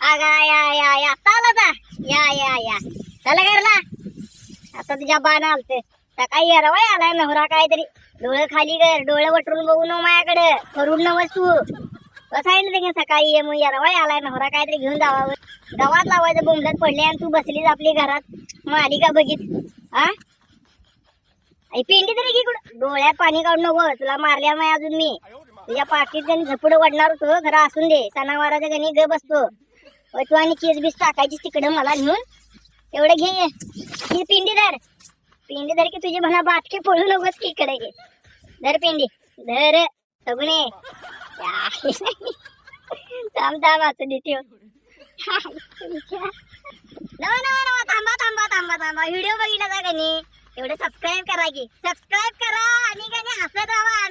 आगा या या या आता आला जा. या या या. चला घरला. आता तुझ्या बाण आलते. सकाळी येरवाय आलाय नवरा काहीतरी. डोळे खाली कर डोळे वटरून बघू न माझ्याकडे. करून नवस तू. बसायला ते सकाळी ये मग येरवाय आलाय नवरा काहीतरी घेऊन जावा गावात लावायचं बोंबलत पडले आणि तू बसलीस आपली घरात. मग आली का बघित. हा आई पिंडी तरी घे कुठं? डोळ्यात पाणी काढू नको. तुला मारल्या नाही अजून मी. तुझ्या पाठीत त्यांनी झपड वडणार होतो घरा असून दे. सणावाराच्या गणी ग बसतो. तू आणि केस बीस टाकायची तिकडं मला घेऊन. एवढं घे. ही पिंडी धर. पिंडी धर की तुझी म्हणा बाटके पळू नकोस की इकडे. घे धर पिंडी. धर. सगुणे. थांब थांब असं देते नवा नवा नवा थांबा थांबा थांबा थांबा. व्हिडिओ बघितला का गणी एवढं सबस्क्राईब करा की. सबस्क्राईब करा आणि गणी हसत राहा राहा.